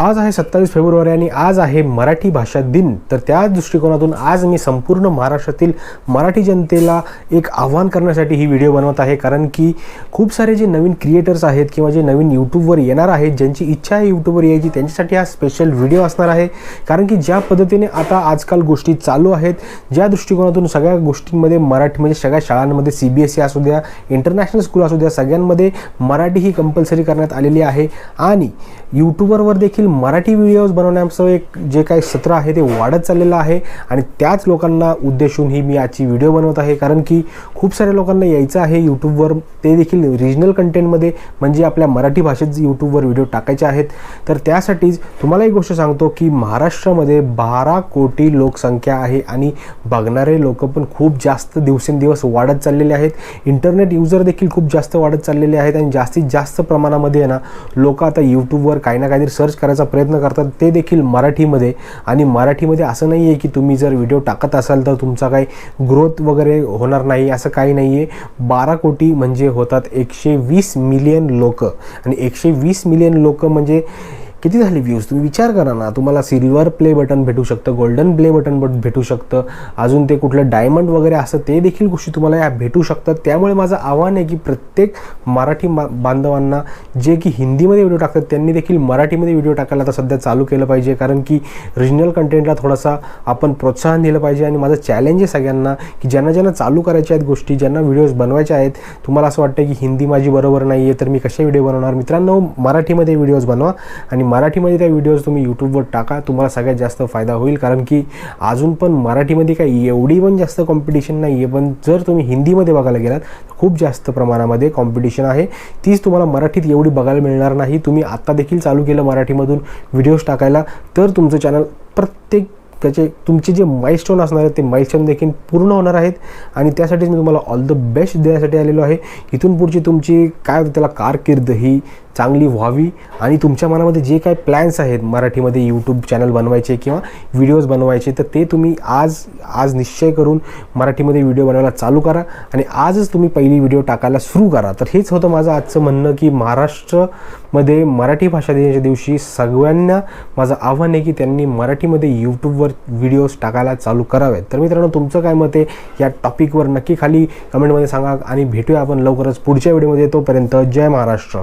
आज आहे सत्तावीस फेब्रुवारी आणि आज आहे मराठी भाषा दिन. तर त्या दृष्टिकोनातून आज मी संपूर्ण महाराष्ट्रातील मराठी जनतेला एक आव्हान करण्यासाठी ही व्हिडिओ बनवत आहे. कारण की खूप सारे जे नवीन क्रिएटर्स आहेत किंवा जे नवीन यूट्यूबवर येणार आहेत ज्यांची इच्छा आहे यूट्यूबवर यायची त्यांच्यासाठी हा स्पेशल व्हिडिओ असणार आहे. कारण की ज्या पद्धतीने आता आजकाल गोष्टी चालू आहेत ज्या दृष्टिकोनातून सगळ्या गोष्टींमध्ये मराठी म्हणजे सगळ्या शाळांमध्ये सी बी एस ई असू द्या इंटरनॅशनल स्कूल असू द्या सगळ्यांमध्ये मराठी ही कंपल्सरी करण्यात आलेली आहे. आणि यूट्यूबरवर देखील मराठी व्हिडिओज बनवण्याचं एक जे काही सत्र आहे ते वाढत चाललेलं आहे आणि त्याच लोकांना उद्देशून ही मी आजची व्हिडिओ बनवत आहे. कारण की खूप साऱ्या लोकांना यायचं आहे यूट्यूबवर ते देखील रिजनल कंटेंटमध्ये म्हणजे आपल्या मराठी भाषेत यूट्यूबवर व्हिडिओ टाकायचे आहेत. तर त्यासाठीच तुम्हाला एक गोष्ट सांगतो की महाराष्ट्रामध्ये बारा कोटी लोकसंख्या आहे आणि बघणारे लोक पण खूप जास्त दिवसेंदिवस वाढत चाललेले आहेत. इंटरनेट युजर देखील खूप जास्त वाढत चाललेले आहेत आणि जास्तीत जास्त प्रमाणामध्ये आहे ना लोक आता यूट्यूबवर काही ना काहीतरी सर्च करायचा प्रयत्न करतात ते देखील मराठीमध्ये. आणि मराठीमध्ये असं नाही आहे की तुम्ही जर व्हिडिओ टाकत असाल तर तुमचा काही ग्रोथ वगैरे होणार नाही असं काही नाही आहे बारा कोटी म्हणजे होतात एकशे वीस मिलियन लोक. आणि एकशे वीस मिलियन लोक म्हणजे किती झाले व्ह्यूज तुम्ही विचार करा ना. तुम्हाला सिल्वर प्ले बटन भेटू शकतं गोल्डन प्ले बटन बट भेटू शकतं. अजून ते कुठलं डायमंड वगैरे असं ते देखील गोष्टी तुम्हाला या भेटू शकतात. त्यामुळे माझं आव्हान आहे की प्रत्येक मराठी मा बांधवांना जे की हिंदीमध्ये व्हिडिओ टाकतात त्यांनी देखील मराठीमध्ये व्हिडिओ टाकायला आता सध्या चालू केलं पाहिजे. कारण की रिजनल कंटेंटला थोडासा आपण प्रोत्साहन दिलं पाहिजे. आणि माझं चॅलेंज आहे सगळ्यांना की ज्यांना ज्यांना चालू करायच्या आहेत गोष्टी ज्यांना व्हिडिओज बनवायच्या आहेत तुम्हाला असं वाटतं की हिंदी माझी बरोबर नाही आहे तर मी कसे व्हिडिओ बनवणार? मित्रांनो मराठीमध्ये व्हिडिओज बनवा. आणि मराठीमध्ये त्या व्हिडिओज तुम्ही यूट्यूबवर टाका. तुम्हाला सगळ्यात जास्त फायदा होईल. कारण की अजून पण मराठीमध्ये काही एवढी पण जास्त कॉम्पिटिशन नाही आहे. पण जर तुम्ही हिंदीमध्ये बघायला गेलात खूप जास्त प्रमाणामध्ये कॉम्पिटिशन आहे. तीच तुम्हाला मराठीत एवढी बघायला मिळणार नाही. तुम्ही आत्ता देखील चालू केलं मराठीमधून व्हिडिओज टाकायला तर तुमचं चॅनल प्रत्येक त्याचे तुमचे जे माईलस्टोन असणार आहेत ते माईलस्टोन देखील पूर्ण होणार आहेत. आणि त्यासाठीच मी तुम्हाला ऑल द बेस्ट देण्यासाठी आलेलो आहे. इथून पुढची तुमची काय त्याला कारकीर्द ही चांगली व्हावी आणि तुमच्या मनामध्ये जे काही प्लॅन्स आहेत मराठीमध्ये यूट्यूब चॅनल बनवायचे किंवा व्हिडिओज बनवायचे तर ते तुम्ही आज आज निश्चय करून मराठीमध्ये व्हिडिओ बनवायला चालू करा आणि आजच तुम्ही पहिली व्हिडिओ टाकायला सुरू करा. तर हेच होतं माझं आजचं म्हणणं की महाराष्ट्रमध्ये मराठी भाषा दिनाच्या दिवशी सगळ्यांना माझं आव्हान आहे की त्यांनी मराठीमध्ये यूट्यूबवर व्हिडिओज टाकायला चालू करावेत. तर मित्रांनो तुमचं काय मत आहे? या टॉपिकवर नक्की खाली कमेंटमध्ये सांगा आणि भेटूया आपण लवकरच पुढच्या व्हिडिओमध्ये तोपर्यंत जय महाराष्ट्र.